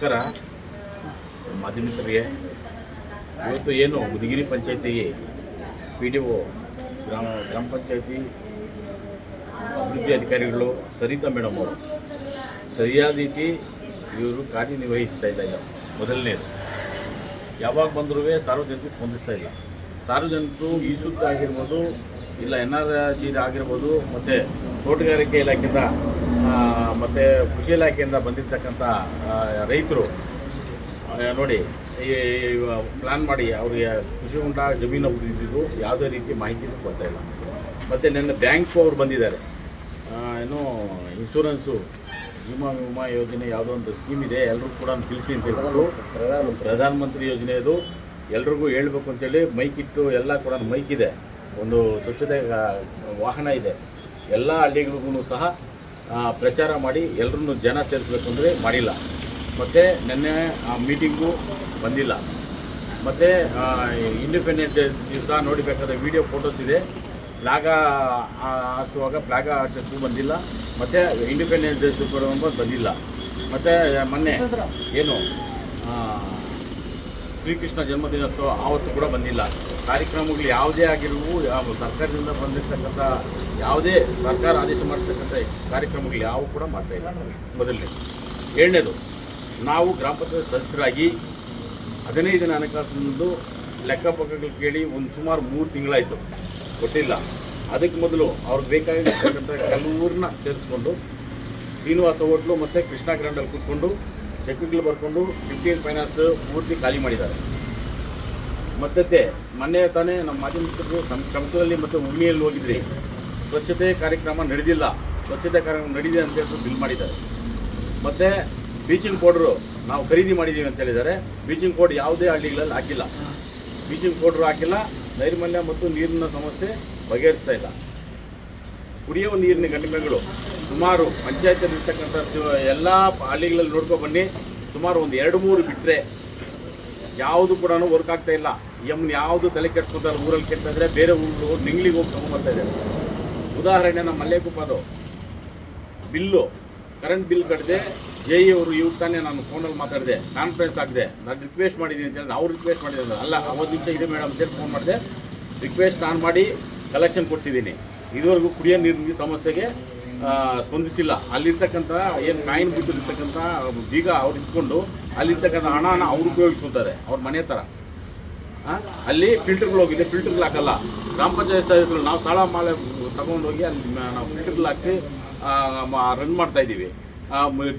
ನಮಸ್ಕಾರ. ಮಾಧ್ಯಮಿಕರಿಗೆ. ಇವತ್ತು ಏನು ಗುದಿಗಿರಿ ಪಂಚಾಯತಿಗೆ ಪಿ ಡಿ ಒ ಗ್ರಾಮ ಗ್ರಾಮ ಪಂಚಾಯತಿ ಅಭಿವೃದ್ಧಿ ಅಧಿಕಾರಿಗಳು ಸರಿತಾ ಮೇಡಮ್ ಅವರು. ಸರಿಯಾದ ರೀತಿ ಇವರು ಕಾರ್ಯನಿರ್ವಹಿಸ್ತಾ ಇಲ್ಲ ಮೊದಲನೇದು. ಯಾವಾಗ ಬಂದರೂ ಸಾರ್ವಜನಿಕರು ಸ್ಪಂದಿಸ್ತಾ ಇಲ್ಲ. ಸಾರ್ವಜನಿಕರು ಈ ಸುತ್ತ ಆಗಿರ್ಬೋದು, ಇಲ್ಲ ಎನ್ ಆರ್ ಜಿ ಆಗಿರ್ಬೋದು, ಮತ್ತು ತೋಟಗಾರಿಕೆ ಇಲಾಖೆಯಿಂದ ಮತ್ತು ಕೃಷಿ ಇಲಾಖೆಯಿಂದ ಬಂದಿರತಕ್ಕಂಥ ರೈತರು ನೋಡಿ ಈ ಪ್ಲ್ಯಾನ್ ಮಾಡಿ ಅವರಿಗೆ ಕೃಷಿ ಉಂಟ ಜಮೀನು ಇದ್ದಿದ್ದು ಯಾವುದೇ ರೀತಿ ಮಾಹಿತಿ ಕೊಡ್ತಾ ಇಲ್ಲ. ಮತ್ತು ನನ್ನ ಬ್ಯಾಂಕ್ ಅವರು ಬಂದಿದ್ದಾರೆ. ಏನು ಇನ್ಶೂರೆನ್ಸು ವಿಮಾ ವಿಮಾ ಯೋಜನೆ ಯಾವುದೋ ಒಂದು ಸ್ಕೀಮ್ ಇದೆ ಎಲ್ಲರೂ ಕೂಡ ತಿಳಿಸಿ ಅಂತ ಹೇಳ್ಬಿಟ್ಟು ಪ್ರಧಾನಮಂತ್ರಿ. ಯೋಜನೆ ಇದು ಎಲ್ರಿಗೂ ಹೇಳ್ಬೇಕು ಅಂತೇಳಿ ಮೈಕ್ ಇಟ್ಟು ಎಲ್ಲ ಕೂಡ ಮೈಕ್ ಇದೆ. ಒಂದು ಸ್ವಚ್ಛತೆ ವಾಹನ ಇದೆ. ಎಲ್ಲ ಹಳ್ಳಿಗಳಿಗೂ ಸಹ ಪ್ರಚಾರ ಮಾಡಿ ಎಲ್ಲರನ್ನು ಜನ ಸೇರಿಸ್ಬೇಕು ಅಂದರೆ ಮಾಡಿಲ್ಲ. ಮತ್ತು ನಿನ್ನೆ ಆ ಮೀಟಿಂಗು ಬಂದಿಲ್ಲ. ಮತ್ತು ಇಂಡಿಪೆಂಡೆಂಟ್ ದಿವಸ ನೋಡಬೇಕಾದ ವಿಡಿಯೋ ಫೋಟೋಸ್ ಇದೆ. ಫ್ಲಾಗ ಆರಿಸುವಾಗ ಫ್ಲಾಗ ಆರಿಸೋಕ್ಕೂ ಬಂದಿಲ್ಲ. ಮತ್ತು ಇಂಡಿಪೆಂಡೆನ್ಸ್ ಡೇ ಸೂಪರ್ ಬಂದಿಲ್ಲ. ಮತ್ತು ಮೊನ್ನೆ ಏನು ಶ್ರೀಕೃಷ್ಣ ಜನ್ಮದಿನೋತ್ಸವ ಆವತ್ತು ಕೂಡ ಬಂದಿಲ್ಲ. ಕಾರ್ಯಕ್ರಮಗಳು ಯಾವುದೇ ಆಗಿರುವು ಯಾವ ಸರ್ಕಾರದಿಂದ ಬಂದಿರತಕ್ಕಂಥ, ಯಾವುದೇ ಸರ್ಕಾರ ಆದೇಶ ಮಾಡಿರ್ತಕ್ಕಂಥ ಕಾರ್ಯಕ್ರಮಗಳು ಯಾವ ಕೂಡ ಮಾಡ್ತಾ ಇಲ್ಲ ಮೊದಲನೇ. ಏಳನೇದು ನಾವು ಗ್ರಾಮ ಪಂಚಾಯತ್ ಸದಸ್ಯರಾಗಿ ಹದಿನೈದು ದಿನ ಹಣಕಾಸಿನದು ಲೆಕ್ಕಪಕ್ಕಗಳು ಕೇಳಿ ಒಂದು ಸುಮಾರು ಮೂರು ತಿಂಗಳಾಯಿತು. ಕೊಟ್ಟಿಲ್ಲ ಅದಕ್ಕೆ ಮೊದಲು ಅವ್ರಿಗೆ ಬೇಕಾಗಿರ್ತಕ್ಕಂಥ ಕಲ್ಲೂರನ್ನ ಸೇರಿಸ್ಕೊಂಡು, ಶ್ರೀನಿವಾಸ ಹೋಟ್ಲು ಮತ್ತು ಕೃಷ್ಣ ಗ್ರ್ಯಾಂಡಲ್ಲಿ ಕೂತ್ಕೊಂಡು ಚೆಕ್ಗಳು ಬರ್ಕೊಂಡು ಫಿಫ್ಟೀನ್ ಫೈನಾನ್ಸ್ ಪೂರ್ತಿ ಖಾಲಿ ಮಾಡಿದ್ದಾರೆ. ಮತ್ತೆ ಮೊನ್ನೆ ತಾನೇ ನಮ್ಮ ಮಾಜಿ ಸಂ ಸಂಸ್ಥೆಯಲ್ಲಿ ಮತ್ತು ಉಮ್ಮಿಯಲ್ಲಿ ಹೋಗಿದ್ರಿ. ಸ್ವಚ್ಛತೆ ಕಾರ್ಯಕ್ರಮ ನಡೆದಿಲ್ಲ. ಸ್ವಚ್ಛತೆ ಕಾರ್ಯಕ್ರಮ ನಡೆದಿದೆ ಅಂತ ಹೇಳ್ಬಿಟ್ಟು ಬಿಲ್ ಮಾಡಿದ್ದಾರೆ. ಮತ್ತು ಬೀಚಿಂಗ್ ಪೌಡ್ರು ನಾವು ಖರೀದಿ ಮಾಡಿದ್ದೀವಿ ಅಂತ ಹೇಳಿದ್ದಾರೆ. ಬೀಚಿಂಗ್ ಪೌಡ್ರ್ ಯಾವುದೇ ಹಳ್ಳಿಗಳಲ್ಲಿ ಹಾಕಿಲ್ಲ. ಬೀಚಿಂಗ್ ಪೌಡ್ರು ಹಾಕಿಲ್ಲ. ನೈರ್ಮಲ್ಯ ಮತ್ತು ನೀರಿನ ಸಮಸ್ಯೆ ಬಗೆಹರಿಸ್ತಾ ಇಲ್ಲ. ಕುಡಿಯುವ ನೀರಿನ ಘಟನೆಗಳು ಸುಮಾರು ಪಂಚಾಯತಿಯಲ್ಲಿರ್ತಕ್ಕಂಥ ಎಲ್ಲ ಹಳ್ಳಿಗಳಲ್ಲಿ ನೋಡ್ಕೊಂಡು ಬನ್ನಿ. ಸುಮಾರು ಒಂದು ಎರಡು ಮೂರು ಬಿಟ್ಟರೆ ಯಾವುದು ಕೂಡ ವರ್ಕ್ ಆಗ್ತಾ ಇಲ್ಲ. ಎಮ್ಮನ್ ಯಾವುದು ತಲೆ ಕೆಡ್ಸ್ಕೊತಾರೆ ಊರಲ್ಲಿ ಕೆಟ್ಟಿದ್ರೆ ಬೇರೆ ಊರು ನಿಂಗ್ಲಿಗೆ ಹೋಗಿ ತಗೊಂಡ್ಬರ್ತಾ ಇದ್ದಾರೆ. ಉದಾಹರಣೆ ನಮ್ಮ ಮಲ್ಲೇಕುಪ್ಪದು ಬಿಲ್ಲು ಕರೆಂಟ್ ಬಿಲ್ ಕಟ್ಟಿದೆ ಜೆ ಇ ಅವರು ಇವ್ರು ತಾನೇ ನಾನು ಫೋನಲ್ಲಿ ಮಾತಾಡಿದೆ. ಕಾನ್ಫರೆನ್ಸ್ ಆಗಿದೆ ನಾನು ರಿಕ್ವೆಸ್ಟ್ ಮಾಡಿದ್ದೀನಿ ಅಂತ ಹೇಳಿದ್ರೆ ಅವ್ರು ರಿಕ್ವೆಸ್ಟ್ ಮಾಡಿದ್ರು ಅಲ್ಲ, ಅವತ್ತು ನಿಮಿಷ ಇದೆ ಮೇಡಮ್ ಅಂತೇಳಿ ಫೋನ್ ಮಾಡಿದೆ. ರಿಕ್ವೆಸ್ಟ್ ನಾನು ಮಾಡಿ ಕಲೆಕ್ಷನ್ ಕೊಡಿಸಿದ್ದೀನಿ. ಇದುವರೆಗೂ ಕುಡಿಯೋ ನೀರಿನ ಸಮಸ್ಯೆಗೆ ಸ್ಪಂದಿಸಿಲ್ಲ. ಅಲ್ಲಿರ್ತಕ್ಕಂಥ ಏನು ಕಾಯಿನ್ ಬಿಟ್ಟಿರ್ತಕ್ಕಂಥ ಬೀಗ ಅವ್ರು ಇಟ್ಕೊಂಡು ಅಲ್ಲಿರ್ತಕ್ಕಂಥ ಹಣನ ಅವ್ರು ಉಪಯೋಗಿಸ್ಕೊತಾರೆ ಅವ್ರ ಮನೆ ಥರ? ಅಲ್ಲಿ ಫಿಲ್ಟರ್ಗಳು ಹೋಗಿದೆ ಫಿಲ್ಟರ್ಗಳು ಹಾಕಲ್ಲ. ಗ್ರಾಮ ಪಂಚಾಯತ್ ಸದಸ್ಯರು ನಾವು ಸಾಲ ಮಾಲೆ ತಗೊಂಡೋಗಿ ಅಲ್ಲಿ ನಾವು ಫಿಲ್ಟರ್ಗಳು ಹಾಕಿಸಿ ರನ್ ಮಾಡ್ತಾ ಇದ್ದೀವಿ.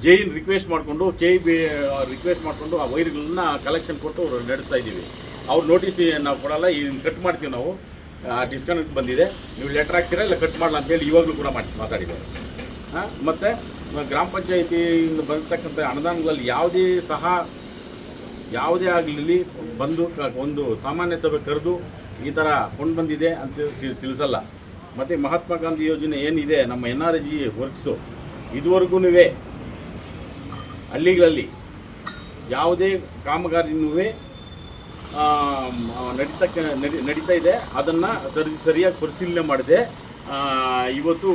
ಜೈನ್ ರಿಕ್ವೆಸ್ಟ್ ಮಾಡಿಕೊಂಡು ಕೆ ಬಿ ರಿಕ್ವೆಸ್ಟ್ ಮಾಡಿಕೊಂಡು ಆ ವೈರ್ಗಳನ್ನ ಕಲೆಕ್ಷನ್ ಕೊಟ್ಟು ನಡೆಸ್ತಾ ಇದ್ದೀವಿ. ಅವ್ರು ನೋಟಿಸ್ ನಾವು ಕೊಡಲ್ಲ, ಈ ಕಟ್ ಮಾಡ್ತೀವಿ ನಾವು. ಡಿಸ್ಕನೆಕ್ಟ್ ಬಂದಿದೆ. ನೀವು ಲೆಟರ್ ಹಾಕ್ತೀರಾ ಇಲ್ಲ ಕಟ್ ಮಾಡಲ್ಲ ಅಂತೇಳಿ ಇವಾಗಲೂ ಕೂಡ ಮಾಡಿ ಮಾತಾಡಿದ್ದಾರೆ. ಮತ್ತು ಗ್ರಾಮ ಪಂಚಾಯಿತಿಯಿಂದ ಬಂದಿರ್ತಕ್ಕಂಥ ಅನುದಾನಗಳಲ್ಲಿ ಯಾವುದೇ ಸಹ ಯಾವುದೇ ಆಗಲಿ ಬಂದು ಒಂದು ಸಾಮಾನ್ಯ ಸಭೆ ಕರೆದು ಈ ಥರ ಕೊಂಡು ಬಂದಿದೆ ಅಂತ ತಿಳಿಸಲ್ಲ. ಮತ್ತು ಮಹಾತ್ಮ ಗಾಂಧಿ ಯೋಜನೆ ಏನಿದೆ, ನಮ್ಮ ಎನ್ ಆರ್ ಜಿ ವರ್ಕ್ಸು ಇದುವರೆಗೂ ಹಳ್ಳಿಗಳಲ್ಲಿ ಯಾವುದೇ ಕಾಮಗಾರಿನೂ ನಡೀತಕ್ಕ, ನಡಿ, ನಡೀತಾ ಇದೆ. ಅದನ್ನು ಸರಿ, ಸರಿಯಾಗಿ ಪರಿಶೀಲನೆ ಮಾಡಿದೆ. ಇವತ್ತು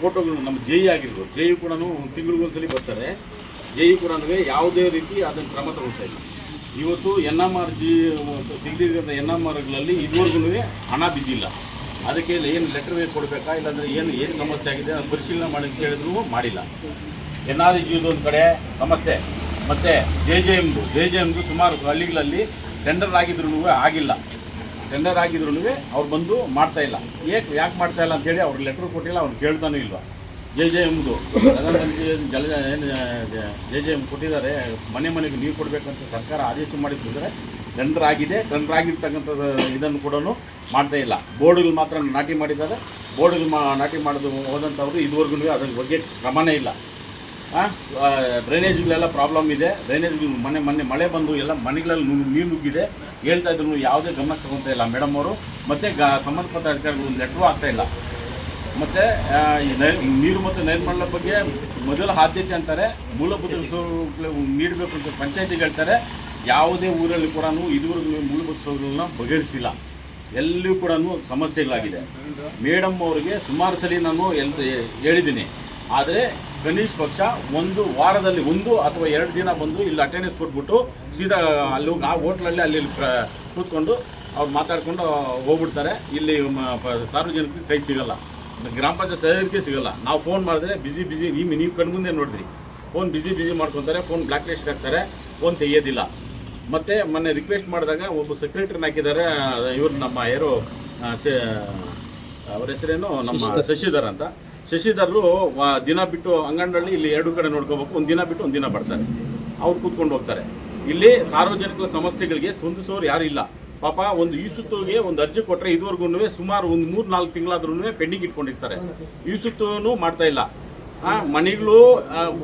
ಫೋಟೋಗಳು ನಮ್ಮ ಜೈ ಆಗಿರ್ಬೋದು. ಜೈ ಕೂಡ ತಿಂಗಳಿಗೊಂದ್ಸಲಿ ಬರ್ತಾರೆ. ಜೈ ಕೂಡ ಯಾವುದೇ ರೀತಿ ಅದನ್ನು ಕ್ರಮ ತಗೊಳ್ತಾ ಇಲ್ಲ. ಇವತ್ತು ಎನ್ ಎಂ ಆರ್ ಜಿ ತೆಗೆದಿರೋಂಥ ಎನ್ ಎಂ ಆರ್ಗಳಲ್ಲಿ ಇದುವರೆಗೂ ಹಣ ಬಿದ್ದಿಲ್ಲ. ಅದಕ್ಕೆ ಏನು ಲೆಟರ್ ಕೊಡಬೇಕಾ? ಇಲ್ಲಾಂದರೆ ಏನು ಏನು ಸಮಸ್ಯೆ ಆಗಿದೆ ಅದನ್ನು ಪರಿಶೀಲನೆ ಮಾಡಿ ಅಂತ ಹೇಳಿದ್ರು ಮಾಡಿಲ್ಲ. ಎನ್ ಆರ್ ಜಿ ಒಂದು ಕಡೆ ಸಮಸ್ಯೆ. ಮತ್ತು ಜೆ ಜೆ ಎಮ್ದು ಜೆ ಜೆ ಎಮ್ದು ಸುಮಾರು ಹಳ್ಳಿಗಳಲ್ಲಿ ಟೆಂಡರ್ ಆಗಿದ್ರು ಆಗಿಲ್ಲ. ಟೆಂಡರ್ ಆಗಿದ್ರು ಅವ್ರು ಬಂದು ಮಾಡ್ತಾ ಇಲ್ಲ. ಏಕೆ, ಯಾಕೆ ಮಾಡ್ತಾ ಇಲ್ಲ ಅಂತೇಳಿ ಅವ್ರು ಲೆಟ್ರ್ ಕೊಟ್ಟಿಲ್ಲ ಅವ್ರು ಕೇಳ್ತಾನೂ ಇಲ್ವಾ? ಜೆ ಜೆ ಎಮ್ದು. ಜಲ, ಏನು ಜೆ ಜೆ ಎಂ ಕೊಟ್ಟಿದ್ದಾರೆ, ಮನೆ ಮನೆಗೆ ನೀರು ಕೊಡಬೇಕಂತ ಸರ್ಕಾರ ಆದೇಶ ಮಾಡಿದ್ರೆ ಟೆಂಡರ್ ಆಗಿದೆ ಟೆಂಡರ್ ಆಗಿರ್ತಕ್ಕಂಥದ್ದು ಇದನ್ನು ಕೂಡ ಮಾಡ್ತಾ ಇಲ್ಲ. ಬೋರ್ಡ್ಗಳು ಮಾತ್ರ ನಾಟಿ ಮಾಡಿದ್ದಾರೆ. ಬೋರ್ಡ್ಗಳು ಮಾ, ನಾಟಿ ಮಾಡೋದು ಹೋದಂಥವ್ರು ಇದುವರೆಗೂ ಅದ್ರ ಬಗ್ಗೆ ಕ್ರಮನೇ ಇಲ್ಲ. ಡ್ರೈನೇಜ್ಗಳೆಲ್ಲ ಪ್ರಾಬ್ಲಮ್ ಇದೆ. ಡ್ರೈನೇಜ್ ಮನೆ ಮೊನ್ನೆ ಮಳೆ ಬಂದು ಎಲ್ಲ ಮನೆಗಳಲ್ಲಿ ನೀರು ನುಗ್ಗಿದೆ. ಹೇಳ್ತಾ ಇದ್ರು ಯಾವುದೇ ಗಮನ ತಗೊತಾ ಇಲ್ಲ ಮೇಡಮ್ ಅವರು. ಮತ್ತು ಗ ಸಂಬಂಧಪಟ್ಟ ಅಧಿಕಾರಿಗಳು ನೆಟ್ರೂ ಆಗ್ತಾ ಇಲ್ಲ. ಮತ್ತು ನೀರು ಮತ್ತು ನೈರ್ಮಲ್ಯ ಬಗ್ಗೆ ಮೊದಲ ಆದ್ಯತೆ ಅಂತಾರೆ. ಮೂಲಭೂತ ನೀಡಬೇಕು ಅಂತ ಪಂಚಾಯತಿಗೆ ಹೇಳ್ತಾರೆ. ಯಾವುದೇ ಊರಲ್ಲಿ ಕೂಡ ಇದುವರೆಗೂ ಮೂಲಭೂತ ಸೌಲಭ್ಯಗಳನ್ನ ಬಗೆಹರಿಸಿಲ್ಲ. ಎಲ್ಲಿಯೂ ಕೂಡ ಸಮಸ್ಯೆಗಳಾಗಿದೆ. ಮೇಡಮ್ ಅವರಿಗೆ ಸುಮಾರು ಸಲ ನಾನು ಎಲ್ ಹೇಳಿದ್ದೀನಿ. ಆದರೆ ಕನಿಷ್ಠ ಪಕ್ಷ ಒಂದು ವಾರದಲ್ಲಿ ಒಂದು ಅಥವಾ ಎರಡು ದಿನ ಬಂದು ಇಲ್ಲಿ ಅಟೆಂಡೆನ್ಸ್ ಕೊಟ್ಬಿಟ್ಟು ಸೀದಾ ಅಲ್ಲಿ ಆ ಹೋಟ್ಲಲ್ಲಿ ಅಲ್ಲಿ ಕೂತ್ಕೊಂಡು ಅವ್ರು ಮಾತಾಡ್ಕೊಂಡು ಹೋಗ್ಬಿಡ್ತಾರೆ. ಇಲ್ಲಿ ಸಾರ್ವಜನಿಕರಿಗೆ ಕೈ ಸಿಗಲ್ಲ. ಗ್ರಾಮ ಪಂಚಾಯತ್ ಸದಸ್ಯರಿಗೆ ಸಿಗಲ್ಲ. ನಾವು ಫೋನ್ ಮಾಡಿದ್ರೆ ಬಿಸಿ ಬಿಸಿ ನೀವು ನೀವು ಕಣ್ಮುಂದೆ ನೋಡಿದ್ರಿ. ಫೋನ್ ಬಿಸಿ ಬಿಸಿ ಮಾಡ್ಕೊತಾರೆ ಫೋನ್ ಬ್ಲ್ಯಾಕ್ ಲಿಸ್ಟ್ ಹಾಕ್ತಾರೆ ಫೋನ್ ತೆಗಿಯೋದಿಲ್ಲ. ಮತ್ತು ಮೊನ್ನೆ ರಿಕ್ವೆಸ್ಟ್ ಮಾಡಿದಾಗ ಒಬ್ಬ ಸೆಕ್ರೆಟ್ರಿನ ಹಾಕಿದ್ದಾರೆ ಇವರು ನಮ್ಮ ಯಾರು ಅವ್ರ ಹೆಸರೇನು? ನಮ್ಮ ಶಶಿಧರ್ ಅಂತ. ಶಶಿಧರ್ರು ದಿನ ಬಿಟ್ಟು ಅಂಗನಹಳ್ಳಿ ಇಲ್ಲಿ ಎರಡು ಕಡೆ ನೋಡ್ಕೋಬೇಕು. ಒಂದು ದಿನ ಬಿಟ್ಟು ಒಂದು ದಿನ ಬರ್ತಾರೆ. ಅವ್ರು ಕೂತ್ಕೊಂಡು ಹೋಗ್ತಾರೆ. ಇಲ್ಲಿ ಸಾರ್ವಜನಿಕರ ಸಮಸ್ಯೆಗಳಿಗೆ ಸ್ಪಂದಿಸೋರು ಯಾರು ಇಲ್ಲ. ಪಾಪ ಒಂದು ಈ ಒಂದು ಅರ್ಜಿ ಕೊಟ್ಟರೆ ಇದುವರೆಗೂ ಸುಮಾರು ಒಂದು ಮೂರು ನಾಲ್ಕು ತಿಂಗಳಾದ್ರೂ ಪೆಂಡಿಂಗ್ ಇಟ್ಕೊಂಡಿರ್ತಾರೆ. ಈ ಸುತ್ತೂ ಮಾಡ್ತಾ ಇಲ್ಲ. ಮನೆಗಳು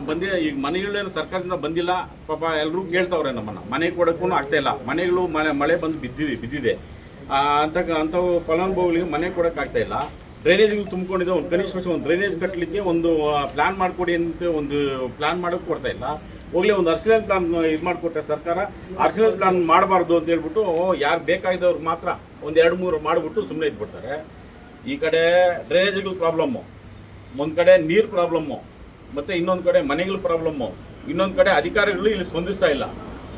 ಬಂದಿ, ಈಗ ಮನೆಗಳೇನು ಸರ್ಕಾರದಿಂದ ಬಂದಿಲ್ಲ. ಪಾಪ ಎಲ್ಲರೂ ಕೇಳ್ತಾವ್ರೆ ನಮ್ಮನ್ನ. ಮನೆ ಕೊಡೋಕ್ಕೂ ಆಗ್ತಾ ಇಲ್ಲ. ಮನೆಗಳು ಮಳೆ ಮಳೆ ಬಂದು ಬಿದ್ದಿದೆ ಬಿದ್ದಿದೆ. ಅಂತ ಅಂಥವು ಫಲಾನುಭವಿಗಳಿಗೆ ಮನೆ ಕೊಡೋಕ್ಕಾಗ್ತಾ ಇಲ್ಲ. ಡ್ರೈನೇಜ್ಗಳು ತುಂಬಿಕೊಂಡಿದೆ. ಒಂದು ಕನಿಷ್ಠ ಪಕ್ಷ ಒಂದು ಡ್ರೈನೇಜ್ ಕಟ್ಟಲಿಕ್ಕೆ ಒಂದು ಪ್ಲಾನ್ ಮಾಡಿಕೊಡಿ ಅಂತ ಒಂದು ಪ್ಲಾನ್ ಮಾಡೋಕೆ ಕೊಡ್ತಾ ಇಲ್ಲ. ಹೋಗ್ಲೇ, ಒಂದು ಅರ್ಸಿನಲ್ ಪ್ಲಾನ್ ಇದು ಮಾಡಿಕೊಟ್ಟೆ ಸರ್ಕಾರ. ಅರ್ಸಿನಲ್ ಪ್ಲಾನ್ ಮಾಡಬಾರ್ದು ಅಂತ ಹೇಳ್ಬಿಟ್ಟು ಯಾರು ಬೇಕಾಗಿದ್ದವ್ರಿಗೆ ಮಾತ್ರ ಒಂದು ಎರಡು ಮೂರು ಮಾಡಿಬಿಟ್ಟು ಸುಮ್ಮನೆ ಇದ್ಬಿಡ್ತಾರೆ. ಈ ಕಡೆ ಡ್ರೈನೇಜ್ಗಳ ಪ್ರಾಬ್ಲಮ್ಮು ಒಂದು ಕಡೆ ನೀರು ಪ್ರಾಬ್ಲಮ್ಮು ಮತ್ತು ಇನ್ನೊಂದು ಕಡೆ ಮನೆಗಳ ಪ್ರಾಬ್ಲಮ್ಮು ಇನ್ನೊಂದು ಕಡೆ ಅಧಿಕಾರಿಗಳು ಇಲ್ಲಿ ಸ್ಪಂದಿಸ್ತಾ ಇಲ್ಲ.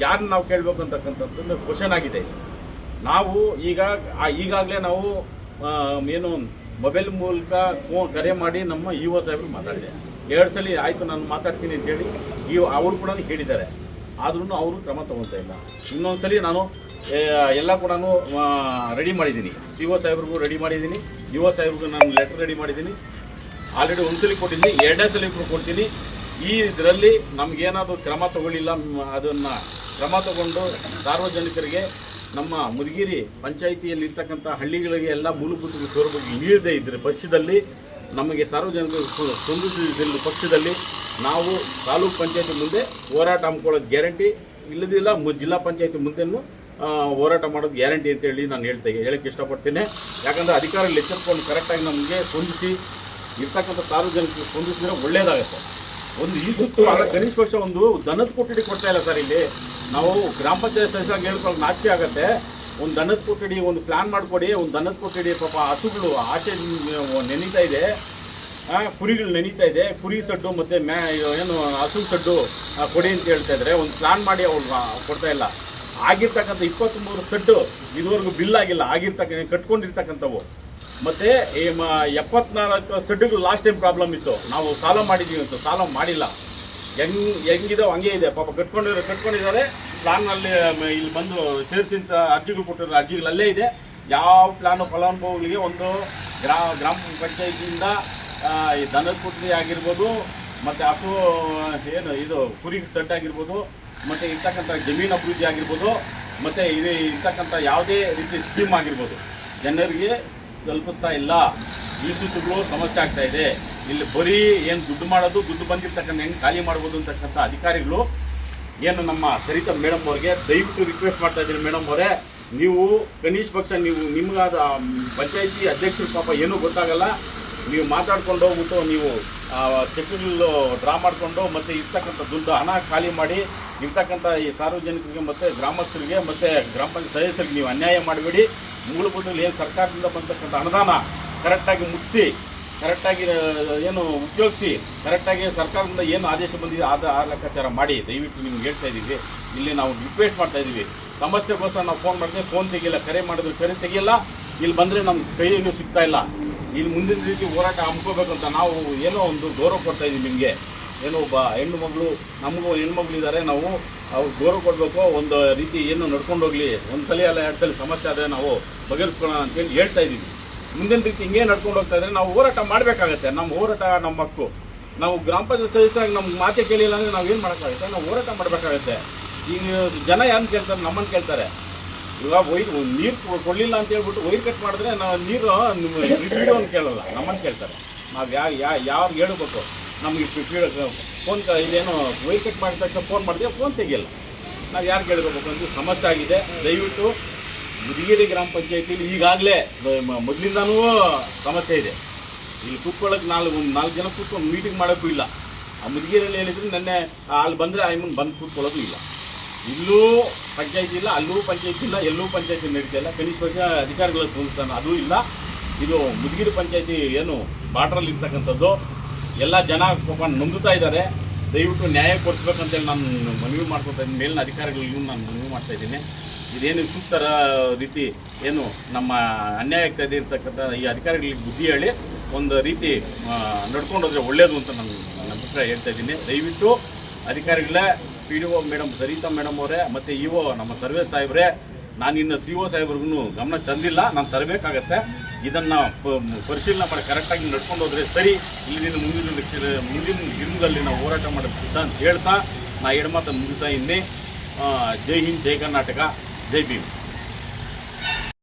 ಯಾರನ್ನ ನಾವು ಕೇಳಬೇಕು ಅಂತಕ್ಕಂಥದ್ದು ಕ್ವಶನ್ ಆಗಿದೆ. ನಾವು ಈಗ ಈಗಾಗಲೇ ನಾವು ಏನು ಮೊಬೈಲ್ ಮೂಲಕ ಫೋನ್ ಕರೆ ಮಾಡಿ ನಮ್ಮ ಇ ಒ ಸಾಹೇಬ್ರು ಮಾತಾಡಿದೆ. ಎರಡು ಸಲ ಆಯಿತು ನಾನು ಮಾತಾಡ್ತೀನಿ ಅಂತೇಳಿ ಈ ಅವರು ಕೂಡ ಹೇಳಿದ್ದಾರೆ. ಆದ್ರೂ ಅವರು ಕ್ರಮ ತೊಗೊಳ್ತಾ ಇಲ್ಲ. ಇನ್ನೊಂದು ಸಲ ನಾನು ಎಲ್ಲ ಕೂಡ ರೆಡಿ ಮಾಡಿದ್ದೀನಿ. ಸಿ ಒ ಸಾಹೇಬ್ರಿಗೂ ರೆಡಿ ಮಾಡಿದ್ದೀನಿ. ಯು ಒ ಸಾಹೇಬ್ರಿಗೂ ನಾನು ಲೆಟರ್ ರೆಡಿ ಮಾಡಿದ್ದೀನಿ. ಆಲ್ರೆಡಿ ಒಂದ್ಸಲಿ ಕೊಟ್ಟಿದ್ದೀನಿ ಎರಡನೇ ಸಲ ಕೂಡ ಕೊಡ್ತೀನಿ. ಈ ಇದರಲ್ಲಿ ನಮಗೇನಾದರೂ ಕ್ರಮ ತಗೊಳ್ಳಿಲ್ಲ ಅದನ್ನ ಕ್ರಮ ತಗೊಂಡು ಸಾರ್ವಜನಿಕರಿಗೆ ನಮ್ಮ ಮುದಗಿರಿ ಪಂಚಾಯಿತಿಯಲ್ಲಿರ್ತಕ್ಕಂಥ ಹಳ್ಳಿಗಳಿಗೆ ಎಲ್ಲ ಮೂಲಭೂತ ಸೌಲಭ್ಯ ಇಳಿಯದೇ ಇದ್ದರೆ ಪಕ್ಷದಲ್ಲಿ ನಮಗೆ ಸಾರ್ವಜನಿಕರು ಸ್ಪ- ಸ್ಪಂದಿಸಿದ ಪಕ್ಷದಲ್ಲಿ ನಾವು ತಾಲೂಕು ಪಂಚಾಯತಿ ಮುಂದೆ ಹೋರಾಟ ಹಮ್ಕೊಳ್ಳೋದು ಗ್ಯಾರಂಟಿ. ಇಲ್ಲದಿಲ್ಲ ಜಿಲ್ಲಾ ಪಂಚಾಯತಿ ಮುಂದೆನೂ ಹೋರಾಟ ಮಾಡೋದು ಗ್ಯಾರಂಟಿ ಅಂತೇಳಿ ನಾನು ಹೇಳ್ತೇನೆ ಹೇಳೋಕ್ಕೆ ಇಷ್ಟಪಡ್ತೇನೆ. ಯಾಕಂದರೆ ಅಧಿಕಾರಿಗಳು ಎಚ್ಚರಿಕೊಂಡು ಕರೆಕ್ಟಾಗಿ ನಮಗೆ ಸ್ಪಂದಿಸಿ ಇರ್ತಕ್ಕಂಥ ಸಾರ್ವಜನಿಕರು ಸ್ಪಂದಿಸಿದ್ರೆ ಒಳ್ಳೆಯದಾಗುತ್ತೆ ಒಂದು ಈ ಸುತ್ತು ಕನಿಷ್ಠ ಪಕ್ಷ ಒಂದು ದನದ ಕೊಠಡಿ ಕೊಡ್ತಾ ಇಲ್ಲ ಸರ್ ಇಲ್ಲಿ. ನಾವು ಗ್ರಾಮ ಪಂಚಾಯತ್ ಸದಸ್ಯರಾಗಿ ಹೇಳ್ಕೊಳ್ಳೋಕೆ ನಾಚಿಕೆ ಆಗುತ್ತೆ. ಒಂದು ದನದ ಕೊಠಡಿ, ಒಂದು ಪ್ಲಾನ್ ಮಾಡಿಕೊಡಿ, ಒಂದು ದನದ ಕೊಠಡಿ ಪಾಪ ಹಸುಗಳು, ಆಚೆ ನೆನೀತಾ ಇದೆ. ಕುರಿಗಳು ನೆನೀತಾ ಇದೆ. ಕುರಿ ಸಡ್ಡು ಮತ್ತು ಮ್ಯಾ ಏನು, ಹಸು ಸಡ್ಡು ಕೊಡಿ ಅಂತ ಹೇಳ್ತಾ ಇದ್ದಾರೆ ಒಂದು ಪ್ಲಾನ್ ಮಾಡಿ ಅವ್ರು ಕೊಡ್ತಾ ಇಲ್ಲ. ಆಗಿರ್ತಕ್ಕಂಥ ಇಪ್ಪತ್ತ್ಮೂರು ಸಡ್ಡು ಇದುವರೆಗೂ ಬಿಲ್ ಆಗಿಲ್ಲ. ಆಗಿರ್ತಕ್ಕ, ಕಟ್ಕೊಂಡಿರ್ತಕ್ಕಂಥವು. ಮತ್ತು ಎಪ್ಪತ್ನಾಲ್ಕು ಸಡ್ಡುಗಳು ಲಾಸ್ಟ್ ಟೈಮ್ ಪ್ರಾಬ್ಲಮ್ ಇತ್ತು. ನಾವು ಸಾಲ ಮಾಡಿದ್ದೀವಿ ಅಂತ. ಸಾಲ ಮಾಡಿಲ್ಲ. ಹೆಂಗ್ ಹೆಂಗಿದಾವೆ ಹಂಗೆ ಇದೆ. ಪಾಪ ಕಟ್ಕೊಂಡಿರೋ ಕಟ್ಕೊಂಡಿದ್ದಾರೆ. ಪ್ಲಾನ್ನಲ್ಲಿ ಇಲ್ಲಿ ಬಂದು ಸೇರಿಸಿಂತ ಅರ್ಜಿಗಳು ಕೊಟ್ಟಿರೋ ಅರ್ಜಿಗಳಲ್ಲೇ ಇದೆ. ಯಾವ ಪ್ಲಾನು ಫಲಾನುಭವಿಗಳಿಗೆ ಒಂದು ಗ್ರಾ, ಗ್ರಾಮ ಪಂಚಾಯತಿಯಿಂದ ಈ ದನದ ಕುಟ್ಟಿ ಆಗಿರ್ಬೋದು, ಮತ್ತು ಹಸು, ಏನು ಇದು ಕುರಿ ಸೆಟ್ ಆಗಿರ್ಬೋದು, ಮತ್ತು ಇರ್ತಕ್ಕಂಥ ಜಮೀನು ಅಭಿವೃದ್ಧಿ ಆಗಿರ್ಬೋದು, ಮತ್ತು ಇದು ಇರ್ತಕ್ಕಂಥ ಯಾವುದೇ ರೀತಿ ಸ್ಕೀಮ್ ಆಗಿರ್ಬೋದು. ಜನರಿಗೆ ತಲುಪಿಸ್ತಾ ಇಲ್ಲ. ಈ ಸುತ್ತುಗಳು ಸಮಸ್ಯೆ ಆಗ್ತಾಯಿದೆ ಇಲ್ಲಿ ಬರೀ ಏನು ದುಡ್ಡು ಮಾಡೋದು, ದುಡ್ಡು ಬಂದಿರ್ತಕ್ಕಂಥ ಹೆಂಗೆ ಖಾಲಿ ಮಾಡ್ಬೋದು ಅಂತಕ್ಕಂಥ ಅಧಿಕಾರಿಗಳು ಏನು ನಮ್ಮ ಸರಿತಾ ಮೇಡಮ್ ಅವ್ರಿಗೆ ದಯವಿಟ್ಟು ರಿಕ್ವೆಸ್ಟ್ ಮಾಡ್ತಾ ಇದ್ದೀನಿ ಮೇಡಮ್ ಅವರೇ. ನೀವು ಕನಿಷ್ಠ ಪಕ್ಷ, ನೀವು ನಿಮ್ಗಾದ ಪಂಚಾಯಿತಿ ಅಧ್ಯಕ್ಷರು ಪಾಪ ಏನೂ ಗೊತ್ತಾಗಲ್ಲ. ನೀವು ಮಾತಾಡ್ಕೊಂಡು ಹೋಗ್ಬಿಟ್ಟು ನೀವು ಚೆಕ್ಗಳು ಡ್ರಾ ಮಾಡಿಕೊಂಡು ಮತ್ತು ಇರ್ತಕ್ಕಂಥ ದುಡ್ಡು ಹಣ ಖಾಲಿ ಮಾಡಿ ಇರ್ತಕ್ಕಂಥ ಈ ಸಾರ್ವಜನಿಕರಿಗೆ ಮತ್ತು ಗ್ರಾಮಸ್ಥರಿಗೆ ಮತ್ತು ಗ್ರಾಮ ಪಂಚಾಯತ್ ಸದಸ್ಯರಿಗೆ ನೀವು ಅನ್ಯಾಯ ಮಾಡಬೇಡಿ. ಮೂಲಭೂತದಲ್ಲಿ ಏನು ಸರ್ಕಾರದಿಂದ ಬಂದಕ್ಕಂಥ ಅನುದಾನ ಕರೆಕ್ಟಾಗಿ ಮುಗಿಸಿ ಕರೆಕ್ಟಾಗಿ ಏನು ಉಪಯೋಗಿಸಿ, ಕರೆಕ್ಟಾಗಿ ಸರ್ಕಾರದಿಂದ ಏನು ಆದೇಶ ಬಂದಿದೆ, ಆದ, ಆ ಲೆಕ್ಕಾಚಾರ ಮಾಡಿ. ದಯವಿಟ್ಟು ನಿಮ್ಗೆ ಹೇಳ್ತಾ ಇದ್ದೀವಿ. ಇಲ್ಲಿ ನಾವು ರಿಕ್ವೆಸ್ಟ್ ಮಾಡ್ತಾ ಇದ್ದೀವಿ. ಸಮಸ್ಯೆಗೋಸ್ಕರ ನಾವು ಫೋನ್ ಮಾಡಿದ್ರೆ ಫೋನ್ ತೆಗಿಲ್ಲ ಕರೆ ಮಾಡಿದ್ರೆ ಕರೆ ತೆಗಿಯಲ್ಲ. ಇಲ್ಲಿ ಬಂದರೆ ನಮ್ಮ ಕೈಯಲ್ಲಿ ಸಿಗ್ತಾ ಇಲ್ಲ. ಇಲ್ಲಿ ಮುಂದಿನ ರೀತಿ ಹೋರಾಟ ಹಮ್ಕೋಬೇಕು ಅಂತ ನಾವು ಏನೋ ಒಂದು ಗೌರವ ಕೊಡ್ತಾ ಇದ್ದೀವಿ ನಿಮಗೆ. ಏನೋ ಒಬ್ಬ ಹೆಣ್ಣು ಮಗಳು, ನಮಗೂ ಹೆಣ್ಮಗಳಿದ್ದಾರೆ ನಾವು ಅವ್ರು ಗೌರವ ಕೊಡಬೇಕು. ಒಂದು ರೀತಿ ಏನು ನಡ್ಕೊಂಡು ಹೋಗಲಿ. ಒಂದು ಸಲ ಅಲ್ಲ, ಎರಡು ಸಲ ಸಮಸ್ಯೆ ಆದರೆ ನಾವು ಬಗೆಹರಿಸ್ಕೊಳ್ಳೋಣ ಅಂತೇಳಿ ಹೇಳ್ತಾ ಇದ್ದೀವಿ. ಮುಂದಿನ ರೀತಿ ಹಿಂಗೆ ನಡ್ಕೊಂಡು ಹೋಗ್ತಾ ಇದ್ರೆ ನಾವು ಹೋರಾಟ ಮಾಡಬೇಕಾಗತ್ತೆ. ನಮ್ಮ ಹೋರಾಟ ನಮ್ಮ ಹಕ್ಕು. ನಾವು ಗ್ರಾಮ ಪಂಚಾಯತ್ ಸದಸ್ಯರಾಗಿ ನಮ್ಮ ಮಾತೆ ಕೇಳಿಲ್ಲ ಅಂದರೆ ನಾವು ಏನು ಮಾಡೋಕ್ಕಾಗುತ್ತೆ? ನಾವು ಹೋರಾಟ ಮಾಡಬೇಕಾಗತ್ತೆ. ಈಗ ಜನ ಯಾರನ್ನ ಕೇಳ್ತಾರೆ? ನಮ್ಮನ್ನು ಕೇಳ್ತಾರೆ. ಇವಾಗ ವೈರ್ ನೀರು ಕೊಡಲಿಲ್ಲ ಅಂತ ಹೇಳ್ಬಿಟ್ಟು ವೈರ್ ಕಟ್ ಮಾಡಿದ್ರೆ ನಾವು ನೀರು ವಿಡಿಯೋನ ಕೇಳಲ್ಲ. ನಮ್ಮನ್ನು ಕೇಳ್ತಾರೆ. ನಾವು ಯಾ ಯಾ ಯಾವ್ದು ಹೇಳ್ಬೇಕು? ನಮಗೆ ಫೋನ್ ಇದೇನು ವೈರ್ ಕಟ್ ಮಾಡಿದ ತಕ್ಷಣ ಫೋನ್ ಮಾಡಿದ್ರೆ ಫೋನ್ ತೆಗಿಯಲ್ಲ. ನಾವು ಯಾರು ಕೇಳ್ಕೋಬೇಕು ಅಂತ ಸಮಸ್ಯೆ ಆಗಿದೆ. ದಯವಿಟ್ಟು ಮುದಿಗೇರಿ ಗ್ರಾಮ ಪಂಚಾಯತಿಯಲ್ಲಿ ಈಗಾಗಲೇ ಮೊದಲಿಂದನೂ ಸಮಸ್ಯೆ ಇದೆ. ಇಲ್ಲಿ ಕೂತ್ಕೊಳ್ಳೋಕೆ ನಾಲ್ಕು, ಒಂದು ನಾಲ್ಕು ಜನ ಕೂತ್ಕೊಂಡು ಮೀಟಿಂಗ್ ಮಾಡೋಕ್ಕೂ ಇಲ್ಲ. ಆ ಮುದಿಗೆರೆಯಲ್ಲಿ ಹೇಳಿದ್ರೆ ನೆನ್ನೆ ಅಲ್ಲಿ ಬಂದರೆ ಐಮನ್ ಬಂದು ಕೂತ್ಕೊಳ್ಳೋದು ಇಲ್ಲ. ಇಲ್ಲೂ ಪಂಚಾಯತಿ ಇಲ್ಲ, ಅಲ್ಲೂ ಪಂಚಾಯತಿ ಇಲ್ಲ, ಎಲ್ಲೂ ಪಂಚಾಯತಿ ನಡೀತಾ ಇಲ್ಲ. ಕನಿಷ್ಠ ಪಕ್ಷ ಅಧಿಕಾರಿಗಳ ಸಂಸ್ಥಾನ ಅದೂ ಇಲ್ಲ. ಇದು ಮುದುಗಿರಿ ಪಂಚಾಯತಿ ಏನು ಬಾರ್ಡ್ರಲ್ಲಿ ಇರ್ತಕ್ಕಂಥದ್ದು. ಎಲ್ಲ ಜನ ಪಾಪ ನಂಬುತ್ತಾ ಇದ್ದಾರೆ. ದಯವಿಟ್ಟು ನ್ಯಾಯ ಕೊಡಿಸ್ಬೇಕಂತೇಳಿ ನಾನು ಮನವಿ ಮಾಡ್ಕೊತಾ ಇದ್ದೀನಿ. ಮೇಲಿನ ಅಧಿಕಾರಿಗಳಿಗೂ ನಾನು ಮನವಿ ಮಾಡ್ತಾ ಇದ್ದೀನಿ. ಇದೇನು ಸೂಕ್ತರ ರೀತಿ ಏನು ನಮ್ಮ ಅನ್ಯಾಯಕ್ಕೆ ಇರ್ತಕ್ಕಂಥ ಈ ಅಧಿಕಾರಿಗಳಿಗೆ ಬುದ್ಧಿ ಹೇಳಿ ಒಂದು ರೀತಿ ನಡ್ಕೊಂಡು ನಡ್ಕೊಂಡೋದ್ರೆ ಒಳ್ಳೆಯದು ಅಂತ ನಾನು ನನ್ನ ಅಭಿಪ್ರಾಯ ಹೇಳ್ತಾ ಇದ್ದೀನಿ. ದಯವಿಟ್ಟು ಅಧಿಕಾರಿಗಳೇ P D O madam Sarita madam ಅವರೇ, ಮತ್ತು ಇ ಒ ನಮ್ಮ ಸರ್ವೆ ಸಾಹೇಬ್ರೆ, ನಾನು ಇನ್ನು ಸಿ ಒ ಸಾಹೇಬ್ರಿಗೂ ಗಮನ ತಂದಿಲ್ಲ, ನಾನು ತರಬೇಕಾಗತ್ತೆ. ಇದನ್ನು ಪರಿಶೀಲನೆ ಮಾಡಿ ಕರೆಕ್ಟಾಗಿ ನಡ್ಕೊಂಡು ಹೋದರೆ ಸರಿ ಇಲ್ಲಿನ ಮುಂದಿನ ಮುಂದಿನ ದಿನದಲ್ಲಿ ನಾವು ಹೋರಾಟ ಮಾಡೋದು ಸಿದ್ಧ ಅಂತ ಹೇಳ್ತಾ, ನಾ ಎಡಮಾತ ಮುಗಿಸ ಇನ್ನೇ ಜೈ ಹಿಂದ್, ಜೈ ಕರ್ನಾಟಕ. ಜೈ ಭೀಮ್